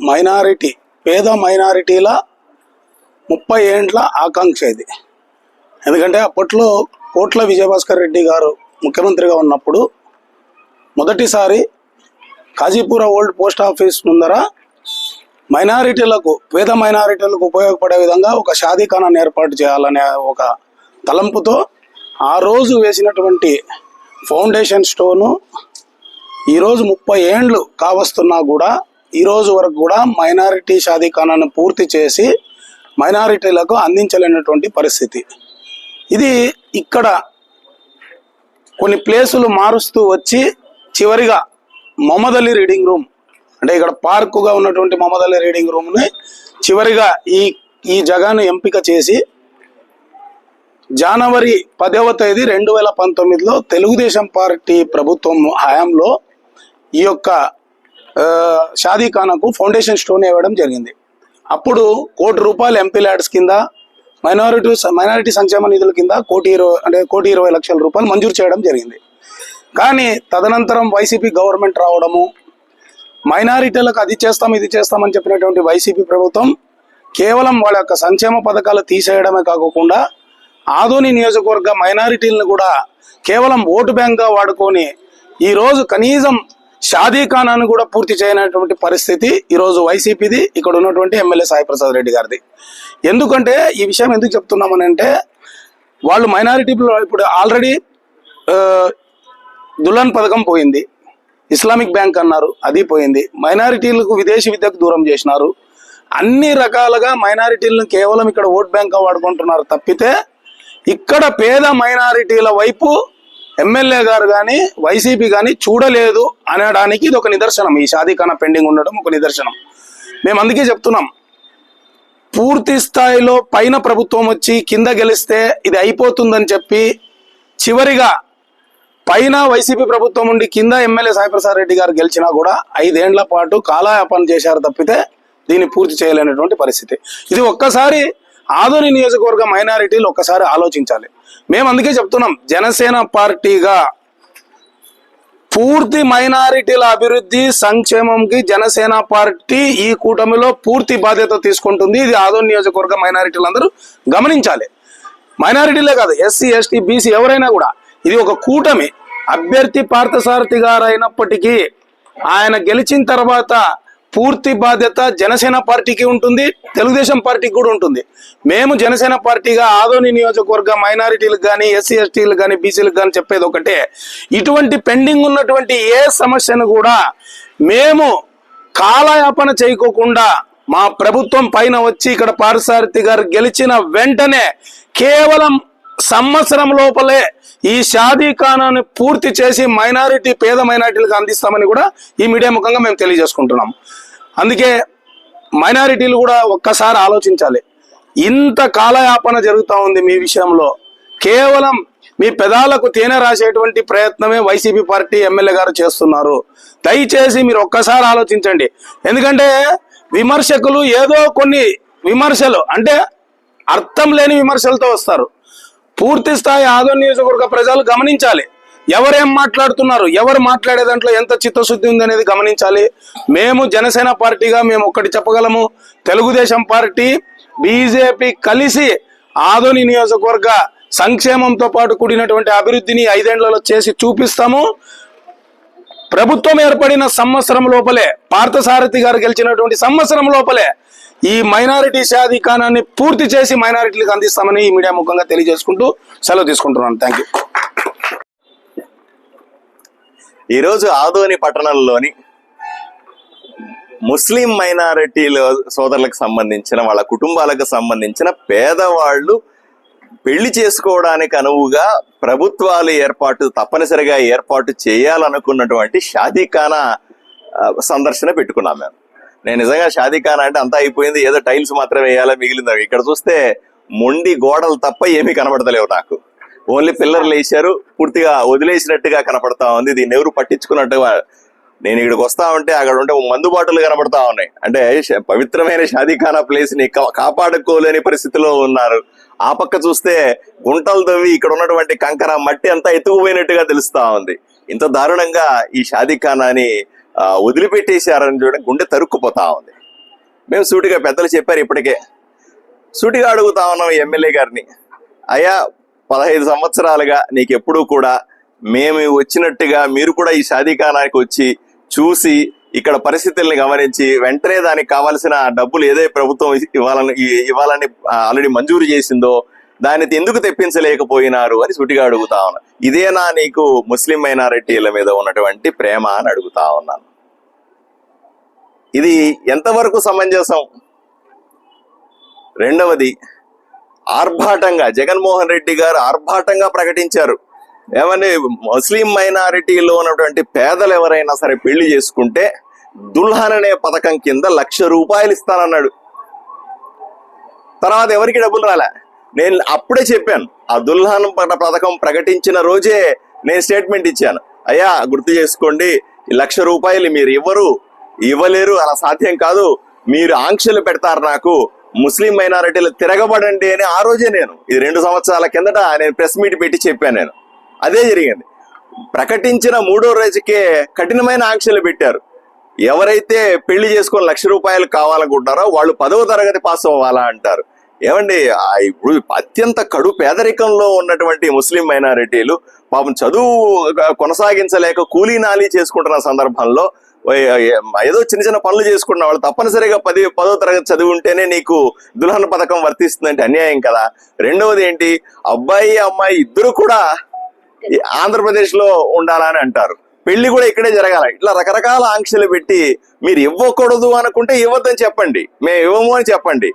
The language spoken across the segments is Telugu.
మైనారిటీ పేద మైనారిటీల ముప్పై ఏండ్ల ఆకాంక్ష ఇది. ఎందుకంటే అప్పట్లో కోట్ల విజయభాస్కర్ రెడ్డి గారు ముఖ్యమంత్రిగా ఉన్నప్పుడు మొదటిసారి కాజీపుర ఓల్డ్ పోస్ట్ ఆఫీస్ ముందర మైనారిటీలకు పేద మైనారిటీలకు ఉపయోగపడే విధంగా ఒక షాదీఖానాన్ని ఏర్పాటు చేయాలనే ఒక తలంపుతో ఆ రోజు వేసినటువంటి ఫౌండేషన్ స్టోను ఈరోజు ముప్పై ఏండ్లు కావస్తున్నా కూడా ఈరోజు వరకు కూడా మైనారిటీ షాదీఖానాను పూర్తి చేసి మైనారిటీలకు అందించలేనటువంటి పరిస్థితి. ఇది ఇక్కడ కొన్ని ప్లేసులు మారుస్తూ వచ్చి చివరిగా మొహమ్మద్ అలీ రీడింగ్ రూమ్ అంటే ఇక్కడ పార్కుగా ఉన్నటువంటి మొహమ్మద్ అలీ రీడింగ్ రూమ్ని చివరిగా ఈ ఈ జగాను ఎంపిక చేసి జనవరి పదవ తేదీ రెండు వేల పంతొమ్మిదిలో తెలుగుదేశం పార్టీ ప్రభుత్వం హయాంలో ఈ యొక్క షాదీఖానాకు ఫౌండేషన్ స్టోన్ ఇవ్వడం జరిగింది. అప్పుడు కోటి రూపాయలు ఎంపీ ల్యాడ్స్ కింద మైనారిటీ మైనారిటీ సంక్షేమ నిధుల కింద కోటి ఇరవై అంటే కోటి ఇరవై లక్షల రూపాయలు మంజూరు చేయడం జరిగింది. కానీ తదనంతరం వైసీపీ గవర్నమెంట్ రావడము మైనారిటీలకు అది చేస్తాం ఇది చేస్తామని చెప్పినటువంటి వైసీపీ ప్రభుత్వం కేవలం వాళ్ళ యొక్క సంక్షేమ పథకాలు తీసేయడమే కాకుండా ఆదోని నియోజకవర్గ మైనారిటీలను కూడా కేవలం ఓటు బ్యాంక్గా వాడుకొని ఈరోజు కనీసం షాదీ ఖానాను కూడా పూర్తి చేయనటువంటి పరిస్థితి ఈరోజు వైసీపీది ఇక్కడ ఉన్నటువంటి ఎమ్మెల్యే సాయిప్రసాద్ రెడ్డి గారిది. ఎందుకంటే ఈ విషయం ఎందుకు చెప్తున్నామని అంటే వాళ్ళు మైనారిటీలో ఇప్పుడు ఆల్రెడీ దుల్హన్ పథకం పోయింది. ఇస్లామిక్ బ్యాంక్ అన్నారు అది పోయింది. మైనారిటీలకు విదేశీ విద్యకు దూరం చేసినారు. అన్ని రకాలుగా మైనారిటీలను కేవలం ఇక్కడ ఓట్ బ్యాంక్ వాడుకుంటున్నారు తప్పితే ఇక్కడ పేద మైనారిటీల వైపు ఎమ్మెల్యే గారు కానీ వైసీపీ కానీ చూడలేదు అనడానికి ఇది ఒక నిదర్శనం. ఈ షాదీఖానా పెండింగ్ ఉండడం ఒక నిదర్శనం. మేము అందుకే చెప్తున్నాం. పూర్తి స్థాయిలో పైన ప్రభుత్వం వచ్చి కింద గెలిస్తే ఇది అయిపోతుందని చెప్పి చివరిగా పైన వైసీపీ ప్రభుత్వం ఉండి కింద ఎమ్మెల్యే సాయిప్రసాద్ రెడ్డి గారు గెలిచినా కూడా ఐదేండ్ల పాటు కాలయాపన చేశారు తప్పితే దీన్ని పూర్తి చేయలేనటువంటి పరిస్థితి. ఇది ఒక్కసారి ఆదోని నియోజకవర్గ మైనారిటీలు ఒక్కసారి ఆలోచించాలి. మేము అందుకే చెప్తున్నాం జనసేన పార్టీగా పూర్తి మైనారిటీల అభివృద్ధి సంక్షేమంకి జనసేన పార్టీ ఈ కూటమిలో పూర్తి బాధ్యత తీసుకుంటుంది. ఇది ఆదో నియోజకవర్గ మైనారిటీలందరూ గమనించాలి. మైనారిటీలే కాదు ఎస్సీ ఎస్టీ బీసీ ఎవరైనా కూడా ఇది ఒక కూటమి. అభ్యర్థి పార్థసారథి గారు అయినప్పటికీ ఆయన గెలిచిన తర్వాత పూర్తి బాధ్యత జనసేన పార్టీకి ఉంటుంది తెలుగుదేశం పార్టీకి కూడా ఉంటుంది. మేము జనసేన పార్టీగా ఆదోని నియోజకవర్గ మైనారిటీలకు కానీ ఎస్సీ ఎస్టీలకు కానీ బీసీలకు కానీ చెప్పేది ఒకటే. ఇటువంటి పెండింగ్ ఉన్నటువంటి ఏ సమస్యను కూడా మేము కాలయాపన చేయకోకుండా మా ప్రభుత్వం పైన వచ్చి ఇక్కడ పారసారథి గారు గెలిచిన వెంటనే కేవలం సంవత్సరం లోపలే ఈ షాదీ ఖానాన్ని పూర్తి చేసి మైనారిటీ పేద మైనారిటీలకు అందిస్తామని కూడా ఈ మీడియా ముఖంగా మేము తెలియజేసుకుంటున్నాం అందుకే మైనారిటీలు కూడా ఒక్కసారి ఆలోచించాలి. ఇంత కాలయాపన జరుగుతూ ఉంది మీ విషయంలో. కేవలం మీ పెదాలకు తేనె రాసేటువంటి ప్రయత్నమే వైసీపీ పార్టీ ఎమ్మెల్యే గారు చేస్తున్నారు. దయచేసి మీరు ఒక్కసారి ఆలోచించండి. ఎందుకంటే విమర్శకులు ఏదో కొన్ని విమర్శలు అంటే అర్థం లేని విమర్శలతో వస్తారు. పూర్తి స్థాయి ఆదో నియోజకవర్గ ప్రజలు గమనించాలి. ఎవరేం మాట్లాడుతున్నారు ఎవరు మాట్లాడే దాంట్లో ఎంత చిత్తశుద్ధి ఉంది అనేది గమనించాలి. మేము జనసేన పార్టీగా మేము ఒక్కటి చెప్పగలము. తెలుగుదేశం పార్టీ బీజేపీ కలిసి ఆదోని నియోజకవర్గ సంక్షేమంతో పాటు కూడినటువంటి అభివృద్ధిని ఐదేళ్ళలో చేసి చూపిస్తాము. ప్రభుత్వం ఏర్పడిన సంవత్సరం లోపలే పార్థసారథి గారు గెలిచినటువంటి సంవత్సరం లోపలే ఈ మైనారిటీ సాధికారాన్ని పూర్తి చేసి మైనారిటీలకు అందిస్తామని ఈ మీడియా ముఖంగా తెలియజేసుకుంటూ సెలవు తీసుకుంటున్నాను. థ్యాంక్ యూ ఈరోజు ఆదోని పట్టణంలోని ముస్లిం మైనారిటీల సోదరులకు సంబంధించిన వాళ్ళ కుటుంబాలకు సంబంధించిన పేదవాళ్ళు పెళ్ళి చేసుకోవడానికి అనువుగా ప్రభుత్వాలు ఏర్పాటు తప్పనిసరిగా ఏర్పాటు చేయాలనుకున్నటువంటి షాదీఖానా సందర్శన పెట్టుకున్నాం మేము. నేను నిజంగా షాదీఖాన్ అంటే అంతా అయిపోయింది. ఏదో టైల్స్ మాత్రమే వేయాలా మిగిలింది ఇక్కడ చూస్తే మొండి గోడలు తప్ప ఏమీ కనబడతలేవు నాకు. ఓన్లీ పిల్లర్లు వేసారు పూర్తిగా వదిలేసినట్టుగా కనపడతా ఉంది. దీన్ని ఎవరు పట్టించుకున్నట్టుగా నేను ఇక్కడికి వస్తా ఉంటే అక్కడ ఉంటే మందు బాటలు కనబడతా ఉన్నాయి. అంటే పవిత్రమైన షాదీఖానా ప్లేస్ని కాపాడుకోలేని పరిస్థితిలో ఉన్నారు. ఆ పక్క చూస్తే గుంటలు తవ్వి ఇక్కడ ఉన్నటువంటి కంకర మట్టి అంతా ఎత్తుకుపోయినట్టుగా తెలుస్తా ఉంది. ఇంత దారుణంగా ఈ షాదీఖానాని వదిలిపెట్టేశారని చూడండి గుండె తరుక్కుపోతా ఉంది. మేము సూటిగా పెద్దలు చెప్పారు ఇప్పటికే. సూటిగా అడుగుతా ఉన్నాం ఎమ్మెల్యే గారిని. అయ్యా పదహైదు సంవత్సరాలుగా నీకు ఎప్పుడూ కూడా మేము వచ్చినట్టుగా మీరు కూడా ఈ షాదీకానానికి వచ్చి చూసి ఇక్కడ పరిస్థితుల్ని గమనించి వెంటనే దానికి కావాల్సిన డబ్బులు ఏదైతే ప్రభుత్వం ఇవ్వాలని ఇవ్వాలని ఆల్రెడీ మంజూరు చేసిందో దాన్ని ఎందుకు తెప్పించలేకపోయినారు అని సుటిగా అడుగుతా ఉన్నా. ఇదేనా నీకు ముస్లిం మైనారిటీల మీద ఉన్నటువంటి ప్రేమ అని అడుగుతా ఉన్నాను. ఇది ఎంతవరకు సమంజసం? రెండవది ఆర్భాటంగా జగన్మోహన్ రెడ్డి గారు ఆర్భాటంగా ప్రకటించారు. ఏమని ముస్లిం మైనారిటీలో ఉన్నటువంటి పేదలు ఎవరైనా సరే పెళ్ళి చేసుకుంటే దుల్హన్ అనే పథకం కింద లక్ష రూపాయలు ఇస్తానన్నాడు. తర్వాత ఎవరికి డబ్బులు రాలే? నేను అప్పుడే చెప్పాను ఆ దుల్హన్ పథకం ప్రకటించిన రోజే నేను స్టేట్మెంట్ ఇచ్చాను. అయ్యా గుర్తు చేసుకోండి ఈ లక్ష రూపాయలు మీరు ఇవ్వరు ఇవ్వలేరు అలా సాధ్యం కాదు. మీరు ఆంక్షలు పెడతారు నాకు ముస్లిం మైనారిటీలు తిరగబడండి అని ఆ రోజే నేను ఇది రెండు సంవత్సరాల కిందట నేను ప్రెస్ మీట్ పెట్టి చెప్పాను నేను. అదే జరిగింది. ప్రకటించిన మూడో రోజుకే కఠినమైన ఆంక్షలు పెట్టారు. ఎవరైతే పెళ్ళి చేసుకొని లక్ష రూపాయలు కావాలనుకుంటారో వాళ్ళు పదవ తరగతి పాస్ అవ్వాలా అంటారు. ఏమండి ఇప్పుడు అత్యంత కడు పేదరికంలో ఉన్నటువంటి ముస్లిం మైనారిటీలు పాపం చదువు కొనసాగించలేక కూలీ నాలి చేసుకుంటున్న సందర్భంలో ఏదో చిన్న చిన్న పనులు చేసుకున్న వాళ్ళు తప్పనిసరిగా పది పదో తరగతి చదివి ఉంటేనే నీకు దుల్హన్ పథకం వర్తిస్తుందంటే అన్యాయం కదా. రెండవది ఏంటి? అబ్బాయి అమ్మాయి ఇద్దరు కూడా ఆంధ్రప్రదేశ్లో ఆంధ్రప్రదేశ్లో ఉండాలని అంటారు. పెళ్ళి కూడా ఇక్కడే జరగాలి. ఇట్లా రకరకాల ఆంక్షలు పెట్టి మీరు ఇవ్వకూడదు అనుకుంటే ఇవ్వద్దని చెప్పండి. మేము ఇవ్వము అని చెప్పండి.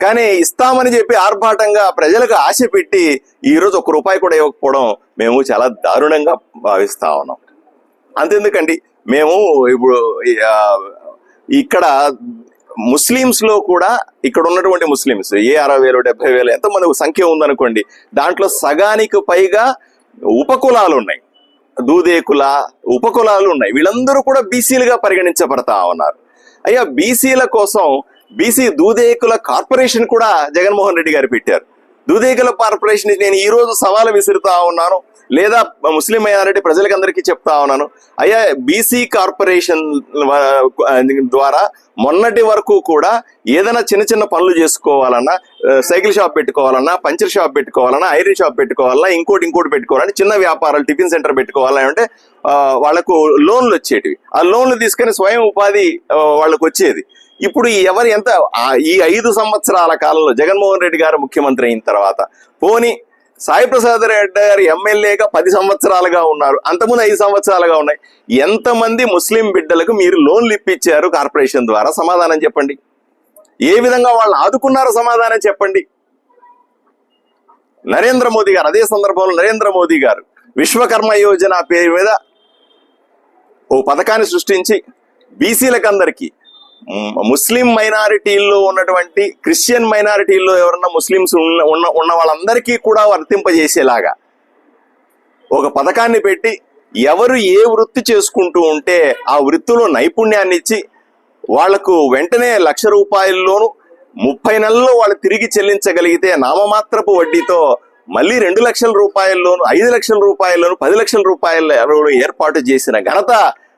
కానీ ఇస్తామని చెప్పి ఆర్భాటంగా ప్రజలకు ఆశ పెట్టి ఈ రోజు ఒక రూపాయి కూడా ఇవ్వకపోవడం మేము చాలా దారుణంగా భావిస్తా ఉన్నాం. అంతెందుకండి మేము ఇప్పుడు ఇక్కడ ముస్లిమ్స్లో కూడా ఇక్కడ ఉన్నటువంటి ముస్లిమ్స్ ఏ అరవై వేలు డెబ్బై వేలు ఎంతమంది సంఖ్య ఉందనుకోండి దాంట్లో సగానికి పైగా ఉపకులాలు ఉన్నాయి. దూదేకుల ఉపకులాలు ఉన్నాయి. వీళ్ళందరూ కూడా బీసీలుగా పరిగణించబడతా ఉన్నారు. అయ్యా బీసీల కోసం బీసీ దూదేకుల కార్పొరేషన్ కూడా జగన్మోహన్ రెడ్డి గారు పెట్టారు. దూదేకుల కార్పొరేషన్ నేను ఈ రోజు సవాలు విసురుతా ఉన్నాను లేదా ముస్లిం మైనారిటీ ప్రజలకందరికీ చెప్తా ఉన్నాను. అయ్యా బీసీ కార్పొరేషన్ ద్వారా మొన్నటి వరకు కూడా ఏదైనా చిన్న చిన్న పనులు చేసుకోవాలన్నా సైకిల్ షాప్ పెట్టుకోవాలన్నా పంచర్ షాప్ పెట్టుకోవాలన్నా ఐరన్ షాప్ పెట్టుకోవాలన్నా ఇంకోటి ఇంకోటి పెట్టుకోవాలని చిన్న వ్యాపారాలు టిఫిన్ సెంటర్ పెట్టుకోవాలని అంటే వాళ్ళకు లోన్లు వచ్చేటివి. ఆ లోన్లు తీసుకొని స్వయం ఉపాధి వాళ్ళకు వచ్చేది. ఇప్పుడు ఎవరు ఎంత ఈ ఐదు సంవత్సరాల కాలంలో జగన్మోహన్ రెడ్డి గారు ముఖ్యమంత్రి అయిన తర్వాత పోని సాయి ప్రసాద్ రెడ్డి గారు ఎమ్మెల్యేగా పది సంవత్సరాలుగా ఉన్నారు అంతకుముందు ఐదు సంవత్సరాలుగా ఉన్నాయి. ఎంతమంది ముస్లిం బిడ్డలకు మీరు లోన్లు ఇప్పించారు కార్పొరేషన్ ద్వారా? సమాధానం చెప్పండి. ఏ విధంగా వాళ్ళు ఆదుకున్నారో సమాధానం చెప్పండి. నరేంద్ర మోదీ గారు అదే సందర్భంలో నరేంద్ర మోదీ గారు విశ్వకర్మ యోజన పేరు మీద ఓ పథకాన్ని సృష్టించి బీసీలకు అందరికీ ముస్లిం మైనారిటీల్లో ఉన్నటువంటి క్రిస్టియన్ మైనారిటీల్లో ఎవరన్నా ముస్లిమ్స్ ఉన్న ఉన్న వాళ్ళందరికీ కూడా వర్తింపజేసేలాగా ఒక పథకాన్ని పెట్టి ఎవరు ఏ వృత్తి చేసుకుంటూ ఉంటే ఆ వృత్తిలో నైపుణ్యాన్ని ఇచ్చి వాళ్ళకు వెంటనే లక్ష రూపాయల్లోనూ ముప్పై నెలల్లో వాళ్ళు తిరిగి చెల్లించగలిగితే నామమాత్రపు వడ్డీతో మళ్ళీ రెండు లక్షల రూపాయల్లోను ఐదు లక్షల రూపాయల్లోను పది లక్షల రూపాయల ఏర్పాటు చేసిన ఘనత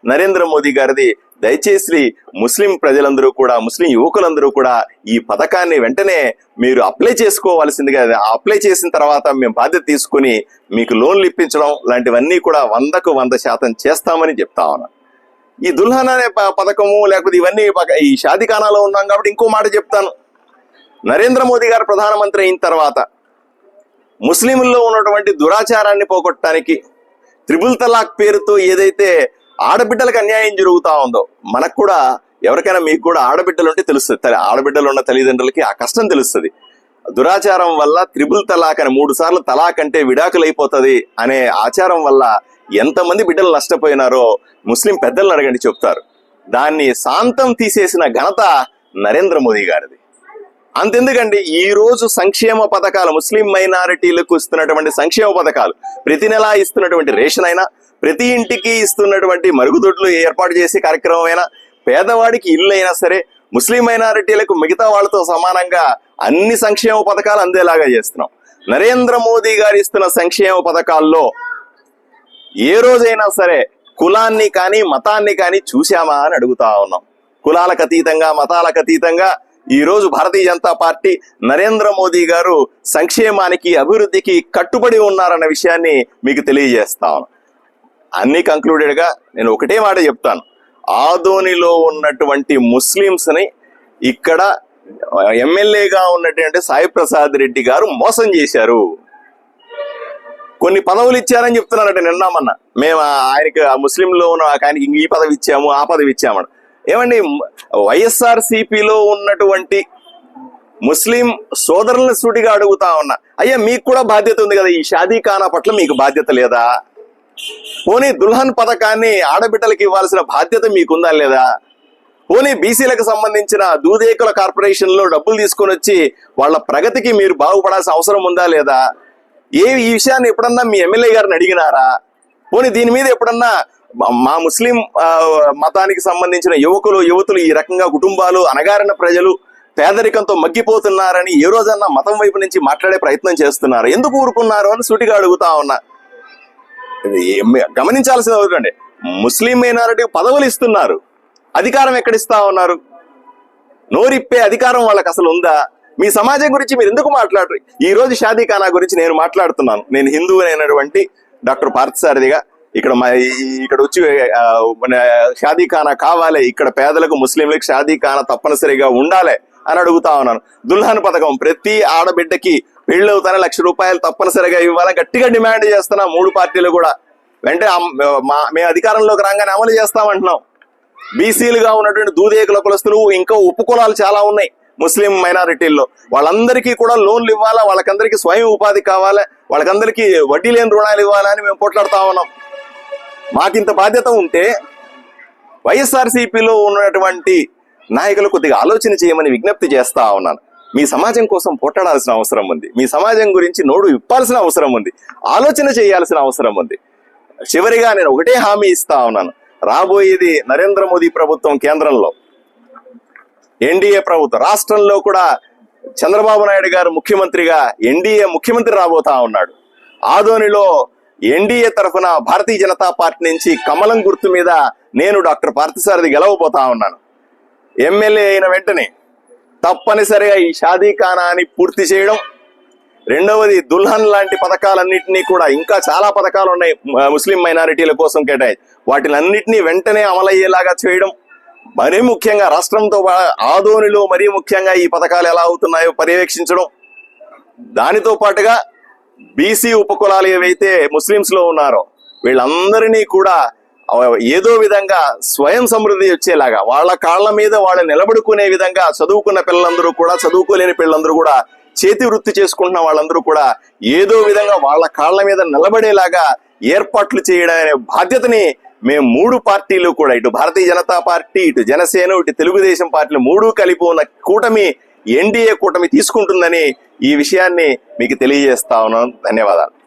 నరేంద్ర మోదీ గారిది. దయచేసి ముస్లిం ప్రజలందరూ కూడా ముస్లిం యువకులందరూ కూడా ఈ పథకాన్ని వెంటనే మీరు అప్లై చేసుకోవాల్సిందిగా అప్లై చేసిన తర్వాత మేము బాధ్యత తీసుకుని మీకు లోన్లు ఇప్పించడం లాంటివన్నీ కూడా వందకు వంద శాతం చేస్తామని చెప్తా ఉన్నాను ఈ దుల్హన్ అనే ప- పథకము లేకపోతే ఇవన్నీ ఈ షాదిఖానాలో ఉన్నాం కాబట్టి ఇంకో మాట చెప్తాను. నరేంద్ర మోదీ గారు ప్రధానమంత్రి అయిన తర్వాత ముస్లింల్లో ఉన్నటువంటి దురాచారాన్ని పోగొట్టడానికి త్రిబుల్ తలాక్ పేరుతో ఏదైతే ఆడబిడ్డలకు అన్యాయం జరుగుతా ఉందో మనకు కూడా ఎవరికైనా మీకు కూడా ఆడబిడ్డలు ఉంటే తెలుస్తుంది. ఆడబిడ్డలు ఉన్న తల్లిదండ్రులకి ఆ కష్టం తెలుస్తుంది. దురాచారం వల్ల త్రిబుల్ తలాక్ అని మూడు సార్లు తలాక్ అంటే విడాకులు అయిపోతుంది అనే ఆచారం వల్ల ఎంతమంది బిడ్డలు నష్టపోయినారో ముస్లిం పెద్దలను అడగండి చెప్తారు. దాన్ని శాంతం తీసేసిన ఘనత నరేంద్ర మోదీ గారిది. అంతెందుకండి ఈ రోజు సంక్షేమ పథకాలు ముస్లిం మైనారిటీలకు ఇస్తున్నటువంటి సంక్షేమ పథకాలు ప్రతి నెల ఇస్తున్నటువంటి రేషన్ అయినా ప్రతి ఇంటికి ఇస్తున్నటువంటి మరుగుదొడ్లు ఏర్పాటు చేసే కార్యక్రమం అయినా పేదవాడికి ఇల్లు అయినా సరే ముస్లిం మైనారిటీలకు మిగతా వాళ్ళతో సమానంగా అన్ని సంక్షేమ పథకాలు అందేలాగా చేస్తున్నాం. నరేంద్ర మోదీ గారు ఇస్తున్న సంక్షేమ పథకాల్లో ఏ రోజైనా సరే కులాన్ని కానీ మతాన్ని కానీ చూశామా అని అడుగుతా ఉన్నాం. కులాలకు అతీతంగా మతాలకు అతీతంగా ఈ రోజు భారతీయ జనతా పార్టీ నరేంద్ర మోదీ గారు సంక్షేమానికి అభివృద్ధికి కట్టుబడి ఉన్నారన్న విషయాన్ని మీకు తెలియజేస్తాను. అన్ని కంక్లూడెడ్గా నేను ఒకటే మాట చెప్తాను. ఆదోనిలో ఉన్నటువంటి ముస్లిమ్స్ని ఇక్కడ ఎమ్మెల్యేగా ఉన్నటువంటి సాయి ప్రసాద్ రెడ్డి గారు మోసం చేశారు. కొన్ని పదవులు ఇచ్చారని చెప్తున్నారట నిన్నామన్న మేము ఆయనకి ఆ ముస్లింలో ఉన్న ఆయనకి ఈ పదవి ఇచ్చాము ఆ పదవి ఇచ్చామని. ఏమండి వైఎస్ఆర్ సిపిలో ఉన్నటువంటి ముస్లిం సోదరులను సూటిగా అడుగుతా ఉన్నా అయ్యా మీకు కూడా బాధ్యత ఉంది కదా ఈ షాదీ ఖానా పట్ల మీకు బాధ్యత లేదా? పోనీ దుల్హన్ పథకాన్ని ఆడబిడ్డలకు ఇవ్వాల్సిన బాధ్యత మీకుందా లేదా? పోనీ బీసీలకు సంబంధించిన దూదేకుల కార్పొరేషన్లో డబ్బులు తీసుకొని వచ్చి వాళ్ళ ప్రగతికి మీరు బాగుపడాల్సిన అవసరం ఉందా లేదా? ఏ ఈ విషయాన్ని ఎప్పుడన్నా మీ ఎమ్మెల్యే గారిని అడిగినారా? పోనీ దీని మీద ఎప్పుడన్నా మా- ముస్లిం ఆ, మతానికి సంబంధించిన యువకులు యువతులు ఈ రకంగా కుటుంబాలు అనగారిన ప్రజలు పేదరికంతో మగ్గిపోతున్నారని ఏ రోజన్నా మతం వైపు నుంచి మాట్లాడే ప్రయత్నం చేస్తున్నారు. ఎందుకు ఊరుకున్నారు అని సూటిగా అడుగుతా ఉన్నా. గమనించాల్సిన ఒకటండి. ముస్లిం మైనారిటీ పదవులు ఇస్తున్నారు. అధికారం ఎక్కడిస్తా ఉన్నారు? నోరిప్పే అధికారం వాళ్ళకి అసలు ఉందా? మీ సమాజం గురించి మీరు ఎందుకు మాట్లాడరు? ఈ రోజు షాదీ ఖానా గురించి నేను మాట్లాడుతున్నాను. నేను హిందువు అయినటువంటి డాక్టర్ పార్థసారథిగా ఇక్కడ మా ఇక్కడ వచ్చి మన షాదీ ఖానా కావాలి. ఇక్కడ పేదలకు ముస్లింలకు షాదీ ఖానా తప్పనిసరిగా ఉండాలి అని అడుగుతా ఉన్నాను. దుల్హన్ పథకం ప్రతి ఆడబిడ్డకి పెళ్ళవుతానే లక్ష రూపాయలు తప్పనిసరిగా ఇవ్వాలని గట్టిగా డిమాండ్ చేస్తున్నా మూడు పార్టీలు కూడా. వెంటనే మా మేము అధికారంలోకి రాగానే అమలు చేస్తామంటున్నాం. బీసీలుగా ఉన్నటువంటి దూదేకుల కులస్తులు ఇంకా ఉపకులాలు చాలా ఉన్నాయి ముస్లిం మైనారిటీల్లో. వాళ్ళందరికీ కూడా లోన్లు ఇవ్వాలా? వాళ్ళకందరికీ స్వయం ఉపాధి కావాలా? వాళ్ళకందరికీ వడ్డీ లేని రుణాలు ఇవ్వాలా అని మేము పోట్లాడుతా ఉన్నాం. మాకింత బాధ్యత ఉంటే వైఎస్ఆర్సీపీలో ఉన్నటువంటి నాయకులు కొద్దిగా ఆలోచన చేయమని విజ్ఞప్తి చేస్తా ఉన్నాను. మీ సమాజం కోసం పోట్లాడాల్సిన అవసరం ఉంది. మీ సమాజం గురించి నోడు ఇప్పాల్సిన అవసరం ఉంది. ఆలోచన చేయాల్సిన అవసరం ఉంది. చివరిగా నేను ఒకటే హామీ ఇస్తా ఉన్నాను. రాబోయేది నరేంద్ర మోదీ ప్రభుత్వం కేంద్రంలో. ఎన్డీఏ ప్రభుత్వం రాష్ట్రంలో కూడా చంద్రబాబు నాయుడు గారు ముఖ్యమంత్రిగా ఎన్డీఏ ముఖ్యమంత్రి రాబోతా ఉన్నాడు. ఆదోనిలో ఎన్డీఏ తరఫున భారతీయ జనతా పార్టీ నుంచి కమలం గుర్తు మీద నేను డాక్టర్ పార్థసారథి గెలవబోతా ఉన్నాను. ఎమ్మెల్యే అయిన వెంటనే తప్పనిసరిగా ఈ షాదీ ఖానాని పూర్తి చేయడం రెండవది దుల్హన్ లాంటి పథకాలన్నింటినీ కూడా ఇంకా చాలా పథకాలు ఉన్నాయి ముస్లిం మైనారిటీల కోసం కేటాయి వాటిలన్నింటినీ వెంటనే అమలయ్యేలాగా చేయడం మరీ ముఖ్యంగా రాష్ట్రంతో పా- ఆదోనిలో మరీ ముఖ్యంగా ఈ పథకాలు ఎలా అవుతున్నాయో పర్యవేక్షించడం దానితో పాటుగా బీసీ ఉపకులాలు ఏవైతే ముస్లింస్లో ఉన్నారో వీళ్ళందరినీ కూడా ఏదో విధంగా స్వయం సమృద్ధి వచ్చేలాగా వాళ్ళ కాళ్ళ మీద వాళ్ళు నిలబడుకునే విధంగా చదువుకున్న పిల్లలందరూ కూడా చదువుకోలేని పిల్లలందరూ కూడా చేతి వృత్తి చేసుకుంటున్న వాళ్ళందరూ కూడా ఏదో విధంగా వాళ్ళ కాళ్ళ మీద నిలబడేలాగా ఏర్పాట్లు చేయడం అనే బాధ్యతని మేము మూడు పార్టీలు కూడా ఇటు భారతీయ జనతా పార్టీ ఇటు జనసేన ఇటు తెలుగుదేశం పార్టీలు మూడు కలిపి ఉన్న కూటమి ఎన్డీఏ కూటమి తీసుకుంటుందని ఈ విషయాన్ని మీకు తెలియజేస్తా ఉన్నాను. ధన్యవాదాలు.